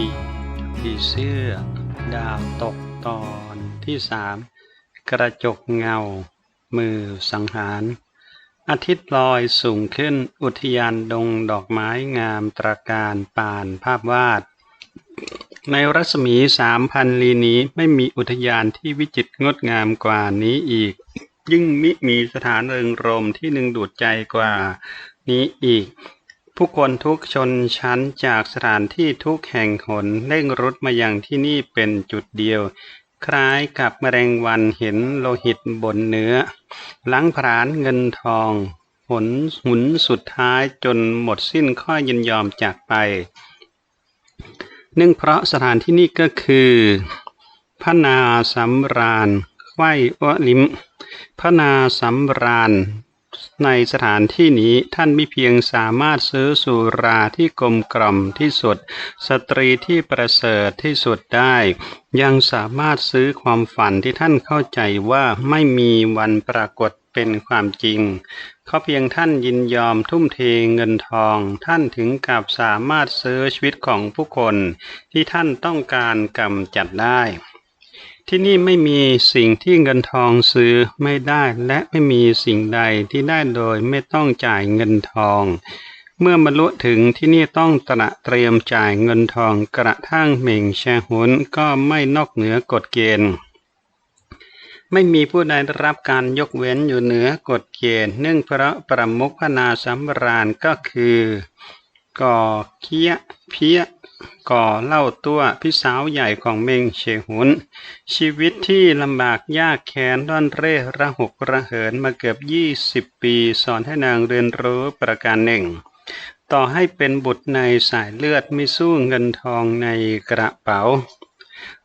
ีผีเสื้อ ดาวตกตอนที่สามกระจกเงา มือสังหาร อาทิตย์ลอยสูงขึ้นอุทยานดงดอกไม้งามตระการปานภาพวาด ในรัศมีสามพันลีนี้ไม่มีอุทยานที่วิจิตรงดงามกว่านี้อีก ยิ่งมิมีสถานเริงรมย์ที่หนึ่งดูดใจกว่านี้อีก ผู้คนทุกชนชั้นจากสถานที่ทุกแห่งหนเร่งรุดมาอย่างที่นี่เป็นจุดเดียว คล้ายกับแมลงวันเห็นโลหิตบนเนื้อหลังผรานเงินทองหนหมุนสุดท้ายจนหมดสิ้นข้อยินยอมจากไป เนื่องเพราะสถานที่นี้ก็คือพระนาสำราญไขว้อลิมพระนาสำราญ ในสถานที่นี้ท่านไม่เพียงสามารถซื้อสุราที่กลมกล่อมที่สุด สตรีที่ประเสริฐที่สุดได้ ยังสามารถซื้อความฝันที่ท่านเข้าใจว่าไม่มีวันปรากฏเป็นความจริง เขาเพียงท่านยินยอมทุ่มเทเงินทอง ท่านถึงกับสามารถซื้อชีวิตของผู้คน ที่ท่านต้องการกำจัดได้ ที่นี่ไม่มีสิ่งที่เงินทองซื้อไม่ได้และไม่มีสิ่งใดที่ได้โดยไม่ต้องจ่ายเงินทอง เมื่อบรรลุถึงที่นี่ต้องตระเตรียมจ่ายเงินทองกระทั่งเหม่งแชหุนก็ไม่นอกเหนือกฎเกณฑ์ ไม่มีผู้ใดได้รับการยกเว้นอยู่เหนือกฎเกณฑ์ เนื่องเพราะประมุขพนาสำราญก็คือก่อเคี้ยเพี้ย ก่อเล่าตัวพี่สาวใหญ่ของเมงเชหุน ชีวิตที่ลำบากยากแค้นร่อนเร่ระหกระเหินมาเกือบยี่สิบปี สอนให้นางเรียนรู้ประการหนึ่ง ต่อให้เป็นบุตรในสายเลือดไม่สู้เงินทองในกระเป๋า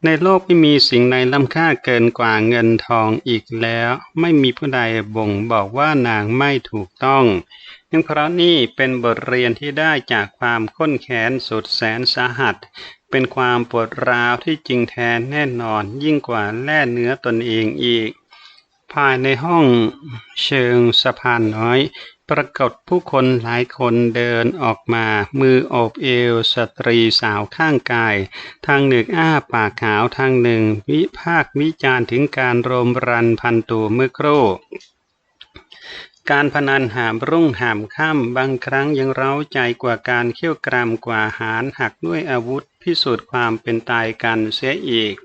ในโลกไม่มีสิ่งใดล้ำค่าเกินกว่าเงินทองอีกแล้ว ไม่มีผู้ใดบ่งบอกว่านางไม่ถูกต้อง เนื่องเพราะนี่เป็นบทเรียนที่ได้จากความข้นแค้นสุดแสนสาหัส เป็นความปวดร้าวที่จริงแท้แน่นอนยิ่งกว่าแล่เนื้อตนเองอีก ภายในห้องเชิงสะพานน้อย ปรากฏผู้คนหลายคนเดินออกมา มือโอบเอวสตรีสาวข้างกาย ทางหนึ่งอ้าปากขาวทางหนึ่ง วิพากวิจารถึงการรมรันพันตูเมื่อครู่ การพนันหามรุ่งหามค่ำบางครั้งยังเร้าใจกว่าการเขี่ยวกรามกว่าหารหักด้วยอาวุธพิสูจน์ความเป็นตายกันเสียอีก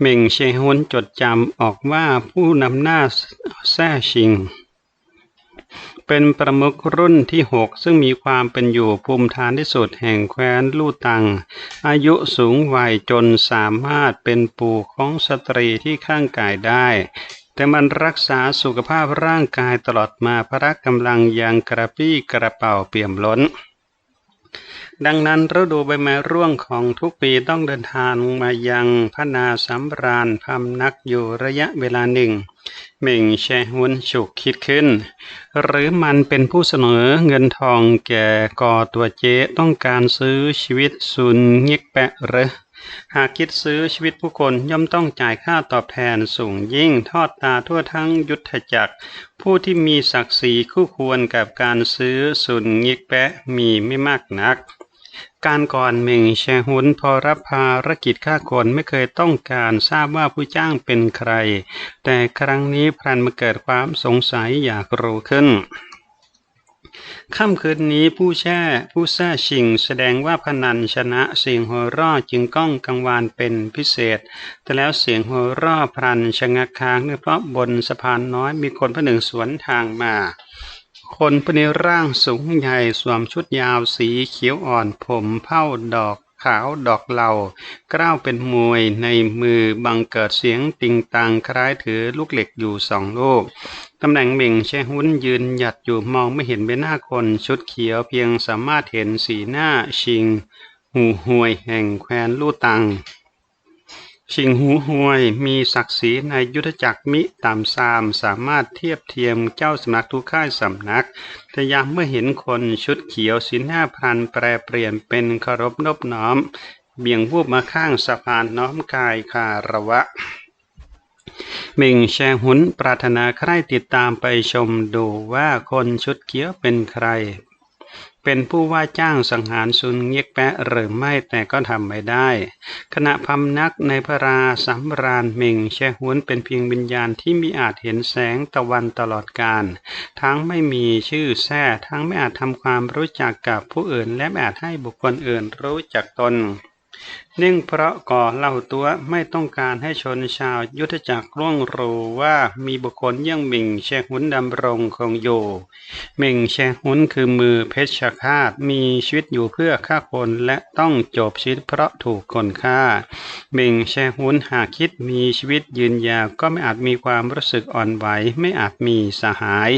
เม่งเชฮุนจดจำออกว่าผู้นำหน้าแซ่ชิง เป็นประมุขรุ่นที่หกซึ่งมีความเป็นอยู่ภูมิฐานที่สุดแห่งแคว้นลู่ตัง อายุสูงวัยจนสามารถเป็นปู่ของสตรีที่ข้างกายได้ แต่มันรักษาสุขภาพร่างกายตลอดมาพระกำลังยังกระปี้กระเป๋าเปี่ยมล้น ดังนั้นฤดูใบไม้ร่วงของทุกปีต้องเดินทางมายังพนาสำราญพำนักอยู่ระยะเวลาหนึ่งเหม่งแชฮุนฉุกคิดขึ้น หรือมันเป็นผู้เสนอเงินทองแก่กอตัวเจต้องการซื้อชีวิตซุนเงยกแปะหรือ หากคิดซื้อชีวิตผู้คนย่อมต้องจ่ายค่าตอบแทนสูงยิ่งทอดตาทั่วทั้งยุทธจักร ผู้ที่มีศักดิ์ศรีคู่ควรกับการซื้อสุนเงยกแปะมีไม่มากนัก การก่อนเมงแชฮุนพอรับภารกิจฆ่าคนไม่เคยต้องการทราบว่าผู้จ้างเป็นใคร แต่ครั้งนี้พลันมาเกิดความสงสัยอยากรู้ขึ้น ค่ำคืนนี้ผู้แช่ผู้แซ่ชิง แสดงว่าพนันชนะเสียงหัวร่อจึงก้องกังวานเป็นพิเศษ แต่แล้วเสียงหัวร่อพลันชะงักค้างเนื่องเพราะบนสะพานน้อยมีคนผู้หนึ่งสวนทางมา คนผู้นี้ร่างสูงใหญ่สวมชุดยาวสีเขียวอ่อนผมเผ้าดอก ขาวดอกเหล่า กล้าวเป็นมวยในมือบังเกิดเสียงติงตังคล้ายถือลูกเหล็กอยู่สองลูกตำแหน่งเหม่งแช่หุ้นยืนหยัดอยู่มองไม่เห็นใบหน้าคนชุดเขียวเพียงสามารถเห็นสีหน้าชิง หูห่วยแห่งแคว้นลู่ตัง ชิงหูห่วยมีศักดิ์ศรีในยุทธจักรมิตามซาม สามารถเทียบเทียมเจ้าสำนักทุกค่ายสำนักแต่ยามเมื่อเห็นคนชุดเขียวสีหน้าพันแปรเปลี่ยนเป็นเคารพนบน้อม เบี่ยงวูบมาข้างสะพานน้อมกายคาระวะเม่งแชหุนปรารถนาใครติดตามไปชมดูว่าคนชุดเขียวเป็นใคร เป็นผู้ว่าจ้างสังหารซุนเงียกแปะหรือไม่แต่ก็ทำไม่ได้ ขณะพำนักในพระราสำราญเมิงแช่หวนเป็นเพียงวิญญาณที่มิอาจเห็นแสงตะวันตลอดกาลทั้งไม่มีชื่อแท้ทั้งไม่อาจทำความรู้จักกับผู้อื่น และไม่อาจให้บุคคลอื่นรู้จักตน เนื่องเพราะก่อเล่าตัวไม่ต้องการให้ชนชาวยุทธจักรร่วงรู้ว่ามีบุคคลเยี่ยงหมิงแชหุนดำรงคงอยู่ หมิงแชหุนคือมือเพชฌฆาตมีชีวิตอยู่เพื่อฆ่าคนและต้องจบชีวิตเพราะถูกคนฆ่า หมิงแชหุนหากคิดมีชีวิตยืนยาวก็ไม่อาจมีความรู้สึกอ่อนไหวไม่อาจมีสหาย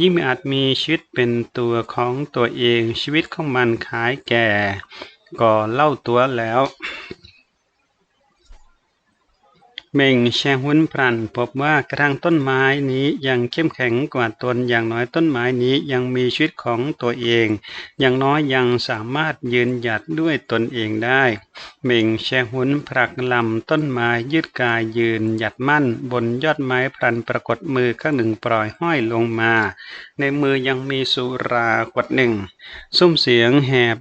ยิ่งไม่อาจมีชีวิตเป็นตัวของตัวเองชีวิตของมันขายแก่ ก็เล่าตัวแล้ว เม่งแชหุนพรันพบว่ากระทางต้นไม้นี้ยังเข้มแข็งกว่าตนอย่างน้อยต้นไม้นี้ยังมีชีวิตของตัวเอง อย่างน้อยยังสามารถยืนหยัดด้วยตนเองได้ เม่งแชหุนผลักลำต้นไม้ยืดกายยืนหยัดมั่น บนยอดไม้พรันปรากฏมือข้างหนึ่งปล่อยห้อยลงมา ในมือยังมีสุรากวดหนึ่ง ซุ้มเสียงแหบ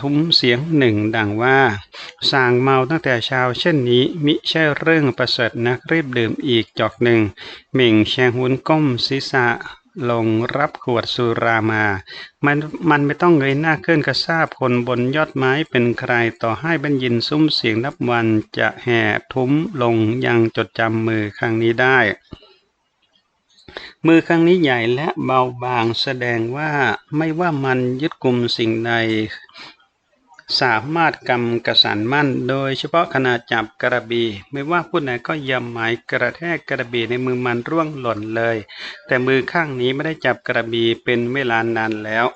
ทุ้มเสียงหนึ่งดังว่า สางเมาตั้งแต่เช้าเช่นนี้มิใช่เรื่องประเสริฐนักรีบดื่มอีกจอกหนึ่งเหม่งแชงหุนก้มศีรษะลงรับขวดสุรามา มันมันไม่ต้องเงยหน้าขึ้นกระซาบคนบนยอดไม้เป็นใครต่อให้บรรยินซุ้มเสียงนับวันจะแห่ทุ้มลงยังจดจำมือครั้งนี้ได้ มือครั้งนี้ใหญ่และเบาบางแสดงว่าไม่ว่ามันยึดกลุ่มสิ่งใด สามารถกำกระสันมั่น โดยเฉพาะขณะจับกระบี่ไม่ว่าผู้ใดก็ยำหมายกระแทกกระบี่ในมือมันร่วงหล่นเลย แต่มือข้างนี้ไม่ได้จับกระบี่เป็นเวลานานแล้ว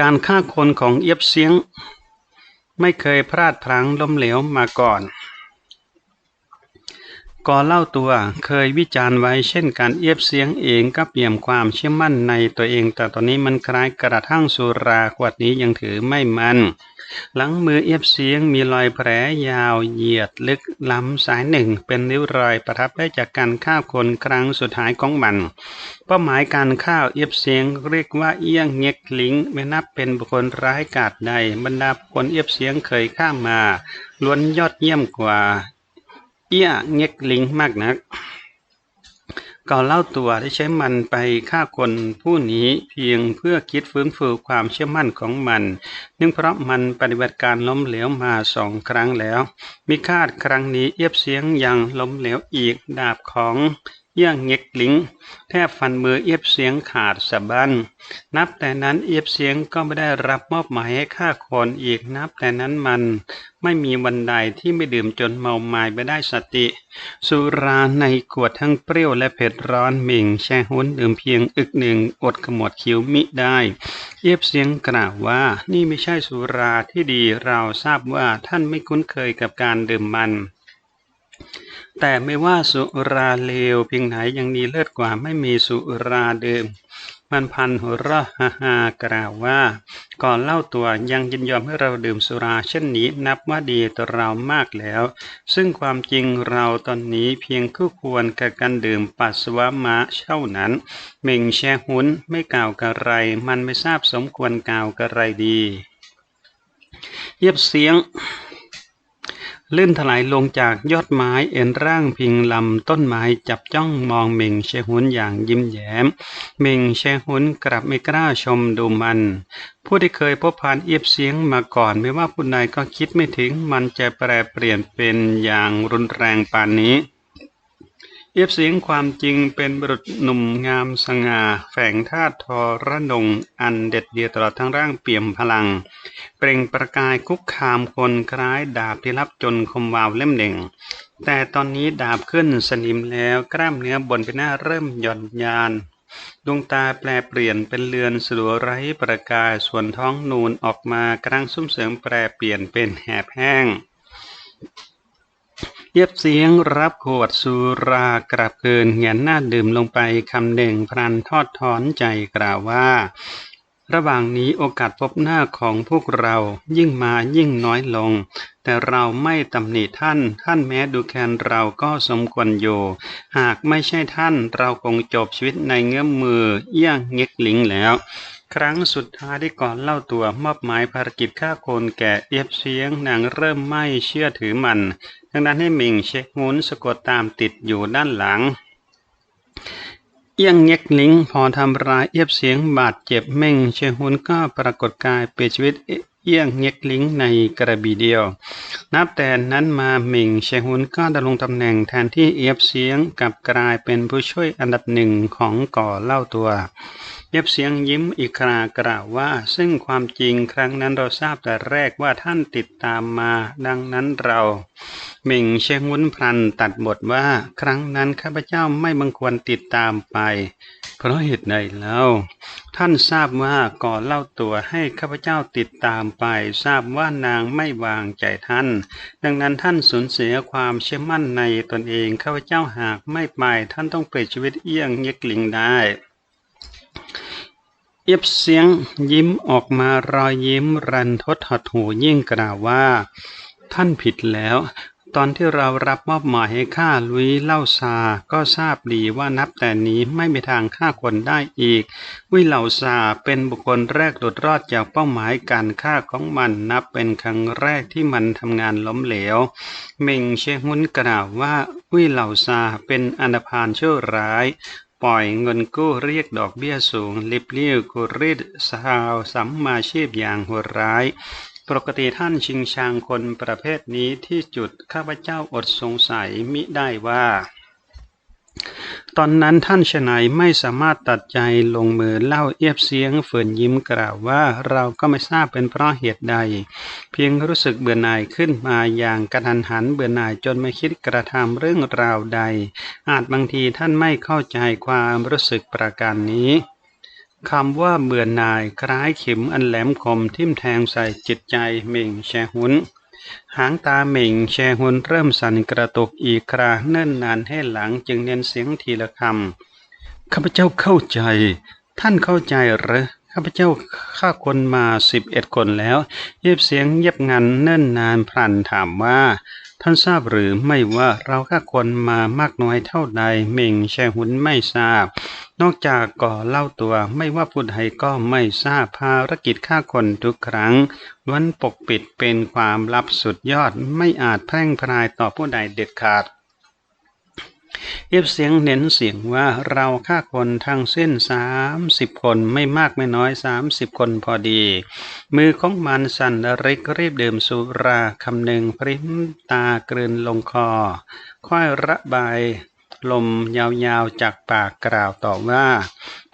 การฆ่าคนของเอียบเสียง ไม่เคยพลาดพลั้งล้มเหลวมาก่อน ก่อเล่าตัวเคยวิจารณ์ไว้เช่นการเอียบเสียงเองก็เปี่ยมความเชื่อมั่นในตัวเอง แต่ตอนนี้มันคล้ายกระทั่งสุราขวดนี้ยังถือไม่มัน หลังมือเอียบเสียงมีรอยแผลยาวเหยียดลึกล้ำสายหนึ่ง เป็นริ้วรอยประทับได้จากการฆ่าคนครั้งสุดท้ายของมันเป้าหมายการฆ่าเอียบเสียงเรียกว่าเอี้ยงเง็กลิงไม่นับเป็นบุคคลร้ายกาจใดบรรดาบคคลเอียบเสียงเคยฆ่ามาล้วนยอดเยี่ยมกว่า เอี้ยเง็กลิงมากนักก่อเล่าตัวได้ใช้มันไปฆ่าคนผู้นี้เพียงเพื่อคิดฟื้นฟูความเชื่อมั่นของมัน เนื่องเพราะมันปฏิบัติการล้มเหลวมาสองครั้งแล้วมีคาดครั้งนี้เอียบเสียงยังล้มเหลวอีกดาบของ เอี้ยงเง็กลิง แทบฟันมือเอียบเสียงขาดสะบั้นนับแต่นั้นเอียบเสียงก็ไม่ได้รับมอบหมายให้ฆ่าคนอีกนับแต่นั้นมันไม่มีวันใดที่ไม่ดื่มจนเมาไม้ไปได้สติ สุราในขวดทั้งเปรี้ยวและเผ็ดร้อนหมิ่งแช่หุนดื่มเพียงอึกหนึ่งอดขมวดคิ้วมิได้ เอียบเสียงกล่าวว่านี่ไม่ใช่สุราที่ดีเราทราบว่าท่านไม่คุ้นเคยกับการดื่มมัน แต่ไม่ว่าสุราเลวเพียงไหนยังดีเลิศกว่าไม่มีสุราเดื่มมันพันหัวเราะฮ่าฮ่ากล่าวว่า ก่อนเล่าตัวยังยินยอมให้เราดื่มสุราเช่นนี้นับว่าดีต่อเรามากแล้ว ซึ่งความจริงเราตอนนี้เพียงคู่ควรกับการดื่มปัสสาวะมะเช่านั้นเม่งแชหุนไม่กล่าวกับไร มันไม่ทราบสมควรกล่าวกับไรดี เยียบเสียง ลื่นถลายลงจากยอดไม้เอ็นร่างพิงลำต้นไม้จับจ้องมองเม่งเชหุนอย่างยิ้มแย้ม เม่งเชหุนกลับไม่กล้าชมดูมัน ผู้ที่เคยพบผ่านเอียบเสียงมาก่อน ไม่ว่าผู้ใดก็คิดไม่ถึงมันจะแปรเปลี่ยนเป็นอย่างรุนแรงปานนี้ เอียบเสียงความจริงเป็นบุรุษหนุ่มงามสง่า แฝงธาตุทอระนงอันเด็ดเดียวตลอดทั้งร่างเปี่ยมพลัง เปล่งประกายคุกคามคนคล้ายดาบที่รับจนคมวาวเล่มหนึ่ง แต่ตอนนี้ดาบขึ้นสนิมแล้วกล้ามเนื้อบนใบหน้าเริ่มหย่อนยานดวงตาแปลเปลี่ยนเป็นเลือนสลัวไร้ประกายส่วนท้องนูนออกมากลางซุ้มเสริมแปรเปลี่ยนเป็นแหบแห้ง เย็บเสียงรับขวดสุรากลับเกินเงียนหน้าดื่มลงไปคำหนึ่งพรันทอดถอนใจกล่าวว่า ระหว่างนี้โอกาสพบหน้าของพวกเรายิ่งมายิ่งน้อยลง แต่เราไม่ตำหนิท่าน ท่านแม้ดูแคลนเราก็สมควรอยู่ หากไม่ใช่ท่านเราคงจบชีวิตในเงื้อมมือเอี้ยงเง็กหลิงแล้ว ครั้งสุดท้ายที่ก่อนเล่าตัวมอบหมายภารกิจฆ่าคนแก่เอียบเสียงนางเริ่มไม่เชื่อถือมัน ดังนั้นให้หมิงเช็คงุนสะกดตามติดอยู่ด้านหลัง เอียงเง็กลิงพอทำร้ายเอียบเสียงบาดเจ็บเม่งเชฮุนก็ปรากฏกายเปลี่ยนชีวิตเอียงเง็กลิงในกระบี่เดียว นับแต่นั้นมาหมิงเชฮุนก็ดำรงตำแหน่งแทนที่เอียบเสียงกับกลายเป็นผู้ช่วยอันดับหนึ่งของก่อเล่าตัว ย็บเสียงยิ้มอีกครากล่าวว่า ซึ่งความจริงครั้งนั้นเราทราบแต่แรกว่าท่านติดตามมา ดังนั้นเราหมิงเชงวุ้นพลันตัดบทว่า ครั้งนั้นข้าพเจ้าไม่บังควรติดตามไป เพราะเหตุใดแล้วท่านทราบว่าก่อนเล่าตัวให้ข้าพเจ้าติดตามไป ทราบว่านางไม่วางใจท่าน ดังนั้นท่านสูญเสียความเชื่อมั่นในตนเองข้าพเจ้าหากไม่ไปท่านต้องเปลี่ยนชีวิตเอี้ยงเยกลิงได้ เอียบเสียงยิ้มออกมารอยยิ้มรันทดหดหูยิ่งกล่าวว่า ท่านผิดแล้ว ตอนที่เรารับมอบหมายให้ข้าลุยเล่าซา ก็ทราบดีว่านับแต่นี้ไม่มีทางฆ่าคนได้อีก วิเหล่าซาเป็นบุคคลแรกหลุดรอดจากเป้าหมายการฆ่าของมันนับเป็นครั้งแรกที่มันทำงานล้มเหลวเมงเชงุนกล่าวว่าวิเหล่าซาเป็นอนาพานชั่วร้าย ปล่อยเงินกู้เรียกดอกเบี้ยสูง ลิบเลี้ยวกุริดสาวสัมมาชีพอย่างโหดร้าย ปกติท่านชิงชังคนประเภทนี้ที่จุดข้าพเจ้าอดสงสัยมิได้ว่า ตอนนั้นท่านชนายไม่สามารถตัดใจลงมือเล่าเอียบเสียงฝืนยิ้มกล่าวว่าเราก็ไม่ทราบเป็นเพราะเหตุใด เพียงรู้สึกเบื่อหน่ายขึ้นมาอย่างกระทันหันเบื่อหน่ายจนไม่คิดกระทำเรื่องราวใด อาจบางทีท่านไม่เข้าใจความรู้สึกประการนี้คำว่าเบื่อหน่ายคล้ายเข็มอันแหลมคมทิ่มแทงใส่จิตใจเม่งแชหุน หางตาเหม่งแชหุนเริ่มสั่นกระตุกอีกคราเนิ่นนานให้หลังจึงเน้นเสียงทีละคำข้าพเจ้าเข้าใจ ท่านเข้าใจหรือข้าพเจ้าฆ่าคนมาสิบเอ็ดคนแล้ว เย็บเสียงเย็บงันเนิ่นนานพรันถามว่า ท่านทราบหรือไม่ว่าเราฆ่าคนมามากน้อยเท่าใดเม่งแชหุนไม่ทราบ นอกจากก่อเล่าตัวไม่ว่าผู้ใดก็ไม่ทราบภารกิจฆ่าคนทุกครั้งล้วนปกปิดเป็นความลับสุดยอดไม่อาจแพร่งพรายต่อผู้ใดเด็ดขาด เอียบเสียงเน้นเสียงว่าเราฆ่าคนทั้งเส้นสามสิบคนไม่มากไม่น้อยสามสิบคนพอดี มือของมันสั่นริกรีบดื่มสุราคำหนึ่งพริมตากลืนลงคอ ค่อยระบายลมยาวๆจากปากกล่าวต่อว่า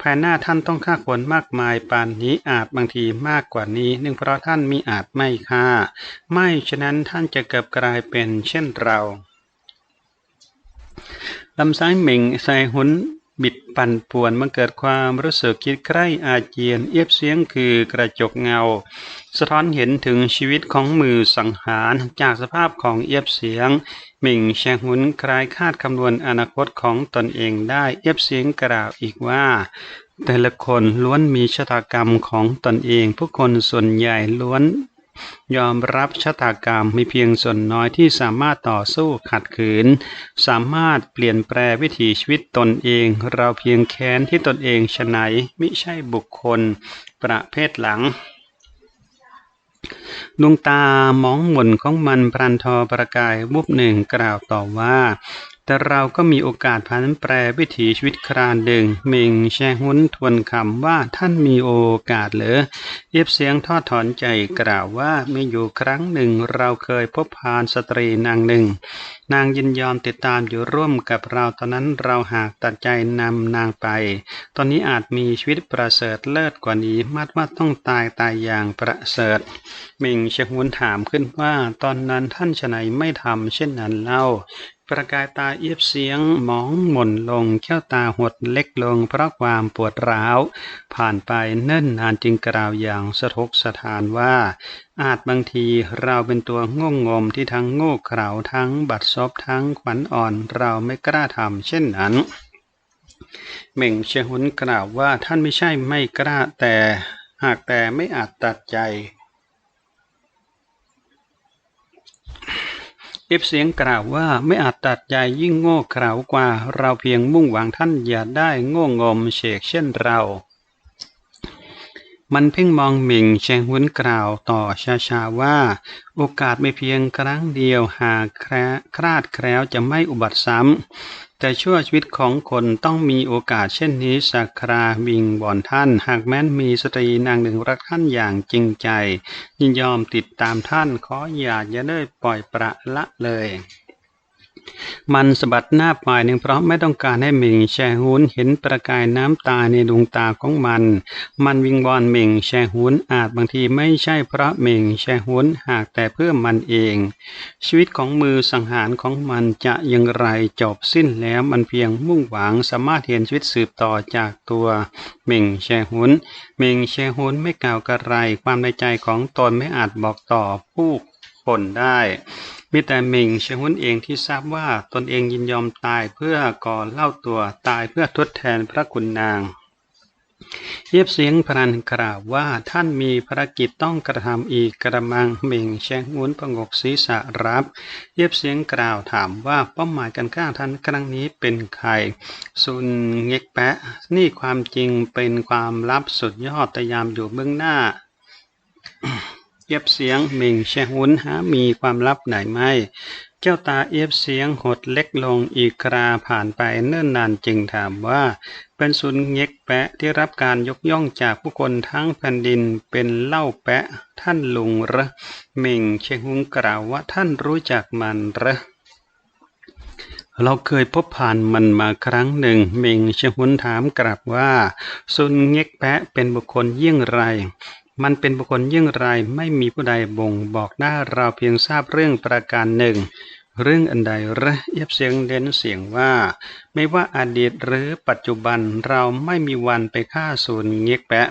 ภายหน้าท่านต้องฆ่าคนมากมายปานนี้อาจบางทีมากกว่านี้ เนื่องเพราะท่านมีอาจไม่ฆ่า ไม่ฉะนั้นท่านจะเกิดกลายเป็นเช่นเรา ลำซ้ายเหม่งใส่หุนบิดปั่นป่วนมันเกิดความรู้สึกคิดใกล้อาเจียน เอียบเสียงคือกระจกเงา สะท้อนเห็นถึงชีวิตของมือสังหารจากสภาพของเอียบเสียงหมิงแชงหุนคลายคาดคำนวณอนาคตของตนเองได้เอียบเสียงกล่าวอีกว่า แต่ละคนล้วนมีชะตากรรมของตนเอง ผู้คนส่วนใหญ่ล้วน ยอมรับชะตากรรมมีเพียงส่วนน้อยที่สามารถต่อสู้ขัดขืน สามารถเปลี่ยนแปลวิถีชีวิตตนเอง เราเพียงแค้นที่ตนเองชนะมิใช่บุคคล ประเภทหลังดวงตามองหม่นของมันพรันทอประกายวุบหนึ่งกล่าวต่อว่า แต่เราก็มีโอกาสพันแปรวิถีชีวิตครานดึงเมงแชหุนทวนคำว่าท่านมีโอกาสเหรอเย็บเสียงทอดถอนใจกล่าวว่ามีอยู่ครั้งหนึ่งเราเคยพบพานสตรีนางหนึ่ง นางยินยอมติดตามอยู่ร่วมกับเราตอนนั้นเราหากตัดใจนำนางไป ตอนนี้อาจมีชีวิตประเสริฐเลิศกว่านี้มัดว่าต้องตายตายอย่างประเสริฐเมงเชหุนถามขึ้นว่าตอนนั้นท่านชนัยไม่ทำเช่นนั้นเล่า ประกายตาเอียบเสียงมองหม่นลงแก้วตาหดเล็กลงเพราะความปวดร้าว ผ่านไปเนิ่นนานจึงกล่าวอย่างสะทกสะทานว่า อาจบางทีเราเป็นตัวง่งงมที่ทั้งโง่เขลาทั้งบัดซบทั้งขวัญอ่อนเราไม่กล้าทำเช่นนั้นเม่งเชหุนกล่าวว่าท่านไม่ใช่ไม่กล้าแต่ หากแต่ไม่อาจตัดใจ เอฟเสียงกล่าวว่าไม่อาจตัดใจยิ่งโง่เขลากว่า เราเพียงมุ่งหวังท่านอย่าได้โง่งมเฉกเช่นเรา มันเพ่งมองหมิงแชงหุนกล่าวต่อชาชาว่า โอกาสไม่เพียงครั้งเดียวหากแคร้คลาดแคล้วจะไม่อุบัติซ้ำ แต่ชั่วชีวิตของคนต้องมีโอกาสเช่นนี้สักคราวิงบอนท่าน หากแม้นมีสตรีนางหนึ่งรักท่านอย่างจริงใจ ยินยอมติดตามท่านขออย่าอย่าได้ปล่อยประละเลย มันสะบัดหน้าปลายหนึ่งเพราะไม่ต้องการให้หมิงแชฮุนเห็นประกายน้ำตาในดวงตาของมัน มันวิงวอนหมิงแชฮุนอาจบางทีไม่ใช่เพราะหมิงแชฮุนหากแต่เพื่อมันเอง ชีวิตของมือสังหารของมันจะอยังไรจบสิ้นแล้วมันเพียงมุ่งหวังสามารถเห็นชีวิตสืบต่อจากตัวหมิงแชฮุนหมิงแชฮุนไม่กล่าวกระไร ความในใจของตนไม่อาจบอกต่อผู้คนได้ มีแต่หมิงเชฮุนเองที่ทราบว่าตนเองยินยอมตายเพื่อก่อเล่าตัวตายเพื่อทดแทนพระคุณนาง เยียบเสียงพรันกล่าวว่าท่านมีภารกิจต้องกระทำอีกกระมังหมิงแชงหุนประงกศีรษะรับ เยียบเสียงกล่าวถามว่าเป้าหมายการฆ่าท่านครั้งนี้เป็นใคร ซุนเง็กแปะ นี่ความจริงเป็นความลับสุดยอดแต่ยามอยู่เบื้องหน้า เอียบเสียงหมิงแชหุนหามีความลับไหนไม่ เจ้าตาเอียบเสียงหดเล็กลงอีกคราผ่านไปเนิ่นนานจึงถามว่า เป็นซุนเง็กแปะที่รับการยกย่องจากผู้คนทั้งแผ่นดินเป็นเล่าแปะท่านลุงระหมิงเชหุงกล่าวว่าท่านรู้จักมันระเราเคยพบผ่านมันมาครั้งหนึ่งเมงเชหุนถามกลับว่าซุนเง็กแปะเป็นบุคคลเยี่ยงไร มันเป็นบุคคลยี่งไรไม่มีผู้ใดบ่งบอกได้เราเพียงทราบเรื่องประการหนึ่ง เรื่องอันใดระเอียบเสียงเด่นเสียงว่า ไม่ว่าอดีตหรือปัจจุบันเราไม่มีวันไปฆ่าศูนย์เงียกแปะ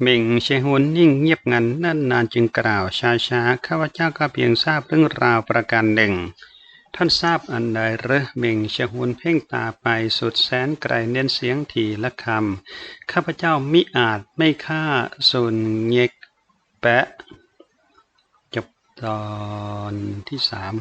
เม่งเชฮุนนิ่งเงียบงันนั่นนานจึงกล่าวช้าๆข้าพเจ้าก็เพียงทราบเรื่องราวประการหนึ่ง ท่านทราบอันใดเหรือเม่งเชฮุนเพ่งตาไปสุดแสนไกลเน้นเสียงทีละคำ ข้าพเจ้ามิอาจไม่ฆ่าส่วนเงียกแปะ จบตอนที่สาม